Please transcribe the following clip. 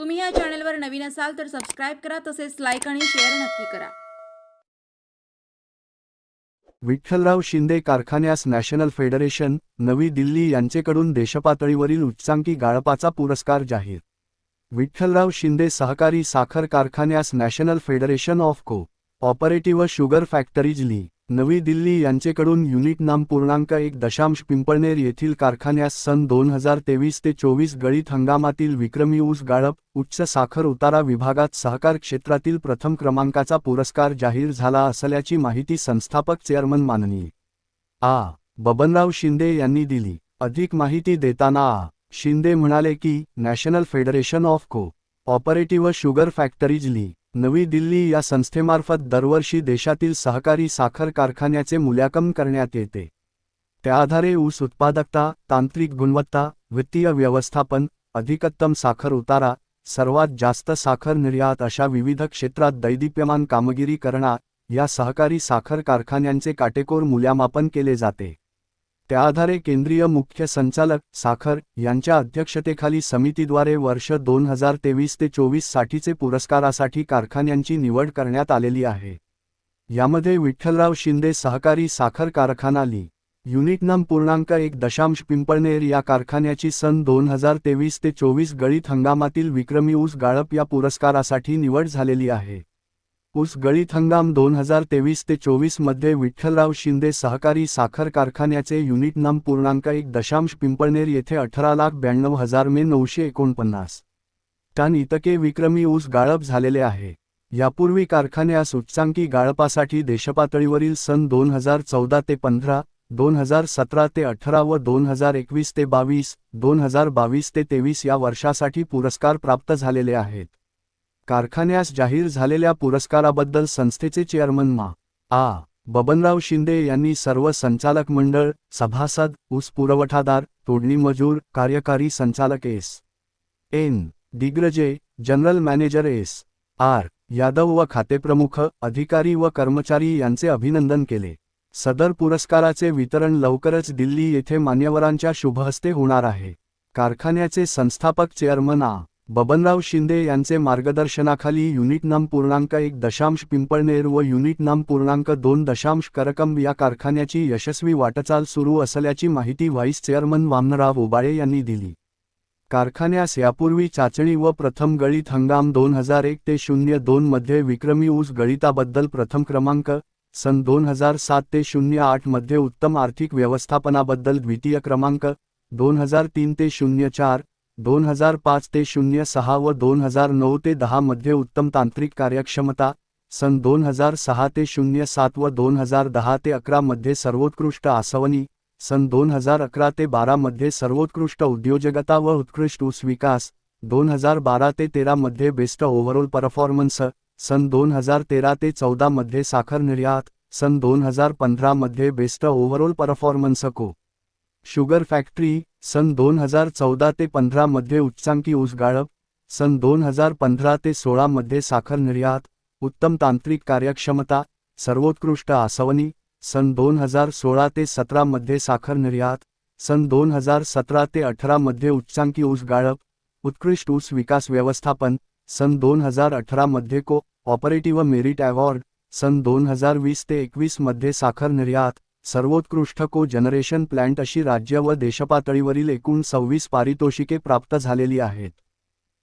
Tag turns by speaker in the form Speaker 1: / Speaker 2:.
Speaker 1: तुम्ही या चॅनलवर नवीन असाल तर सबस्क्राईब करा तसेच लाईक आणि शेअर नक्की करा.
Speaker 2: विठ्ठलराव शिंदे कारखान्यास नॅशनल फेडरेशन नवी दिल्ली यांचेकडून देशपातळीवरील उच्चांकी गाळपाचा पुरस्कार जाहीर. विठ्ठलराव शिंदे सहकारी साखर कारखान्यास national federation of co operative sugar factories ली. नवी दिल्ली यांचेकडून युनिट नाम पूर्णांक एक दशांश पिंपळनेर येथील कारखान्यास सन दोन हजार तेवीस ते चोवीस गळीत हंगामातील विक्रमी ऊस गाळप उच्च साखर उतारा विभागात सहकार क्षेत्रातील प्रथम क्रमांकाचा पुरस्कार जाहीर झाला असल्याची माहिती संस्थापक चेअरमन माननीय आ. बबनराव शिंदे यांनी दिली. अधिक माहिती देताना आ. शिंदे म्हणाले की national federation of co. Operative sugar factories ली. नवी दिल्ली या संस्थेमार्फत दरवर्षी देशातील सहकारी साखर कारखान्याचे मूल्यांकन करण्यात येते. त्या आधारे ऊस उत्पादकता तांत्रिक गुणवत्ता वित्तीय व्यवस्थापन अधिकतम साखर उतारा सर्वात जास्त साखर निर्यात अशा विविध क्षेत्रात दैदिप्यमान कामगिरी करणा या सहकारी साखर कारखान्यांचे काटेकोर मूल्यमापन केले जाते. त्या आधारे केंद्रीय मुख्य संचालक साखर यांच्या अध्यक्षतेखाली समितीद्वारे वर्ष दोन हजार तेवीस ते चोवीस साठीचे पुरस्कारासाठी कारखान्यांची निवड करण्यात आलेली आहे. यामध्ये विठ्ठलराव शिंदे सहकारी साखर कारखाना ली. युनिट नम पूर्णांक एक दशांश पिंपळनेर या कारखान्याची सन दोन हजार तेवीस ते चोवीस गळीत हंगामातील विक्रमी ऊस गाळप या पुरस्कारासाठी निवड झालेली आहे. ऊस गळीत हंगाम दोन हजार तेवीस ते चोवीसमध्ये विठ्ठलराव शिंदे सहकारी साखर कारखान्याचे युनिट नम पूर्णांक एक दशांश पिंपळनेर येथे अठरा लाख ब्याण्णव हजार मे नऊशे एकोणपन्नास. टन इतके विक्रमी ऊस गाळप झालेले आहे. यापूर्वी कारखान्यास उच्चांकी गाळपासाठी देशपातळीवरील सन दोन हजार चौदा ते पंधरा दोन हजार सतरा ते अठरा व दोन हजार एकवीस ते बावीस दोन हजार बावीस ते तेवीस या वर्षासाठी पुरस्कार प्राप्त झालेले आहेत. कारखान्यास जाहीर झालेल्या पुरस्काराबद्दल संस्थेचे चेअरमन मा. आ. बबनराव शिंदे यांनी सर्व संचालक मंडळ सभासद ऊस पुरवठादार तोडणी मजूर कार्यकारी संचालक S. N. Digraje general manager S. R. Yadav व खातेप्रमुख अधिकारी व कर्मचारी यांचे अभिनंदन केले. सदर पुरस्काराचे वितरण लवकरच दिल्ली येथे मान्यवरांच्या शुभहस्ते होणार आहे. कारखान्याचे संस्थापक चेअरमन आ. बबनराव शिंदे यांचे मार्गदर्शनाखाली युनिट नाम पूर्णांक एक दशांश पिंपळनेर व युनिट नाम पूर्णांक दोन दशांश करकंब या कारखान्याची यशस्वी वाटचाल सुरू असल्याची माहिती व्हाईस चेअरमन वामनराव उबाळे यांनी दिली. कारखान्यास यापूर्वी चाचणी व प्रथम गळीत हंगाम दोन हजार एक ते शून्य दोन मध्ये विक्रमी ऊस गळिताबद्दल प्रथम क्रमांक सन दोन हजार सात ते शून्य आठमध्ये उत्तम आर्थिक व्यवस्थापनाबद्दल द्वितीय क्रमांक दोन हजार तीन ते शून्य चार दोन हजार पाच ते शून्य सहा व दोन हजार नऊ ते दहा मध्ये उत्तम तांत्रिक कार्यक्षमता सन दोन हजार सहा ते शून्य सात व दोन हजार दहा ते अकरा मध्ये सर्वोत्कृष्ट आसवनी सन दोन हजार अकरा ते बारा मध्ये सर्वोत्कृष्ट उद्योजकता व उत्कृष्ट ऊस विकास दोन हजार बारा ते तेरा मध्ये बेस्ट ओव्हरऑल परफॉर्मन्स सन दोन हजार तेरा ते चौदा मध्ये साखर निर्यात सन दोन हजार पंधरा मध्ये best overall performance co. Sugar factory सन दोन हजार चौदा ते पंधरा मध्ये उच्चांकी ऊस गाळप सन दोन हजार पंधरा ते सोळा मध्ये साखर निर्यात उत्तम तांत्रिक कार्यक्षमता सर्वोत्कृष्ट आसवनी सन दोन हजार सोळा ते सतरा मध्ये साखर निर्यात सन दोन हजार सतरा ते अठरा मध्ये उच्चांकी ऊस गाळप उत्कृष्ट ऊस विकास व्यवस्थापन सन दोन हजार अठरा मध्ये को ऑपरेटिव्ह मेरिट अवॉर्ड सन दोन हजार वीस ते एकवीसमध्ये साखर निर्यात सर्वोत्कृष्ट को जनरेशन प्लॅन्ट अशी राज्य व देशपातळीवरील एकूण सव्वीस पारितोषिके प्राप्त झालेली आहेत.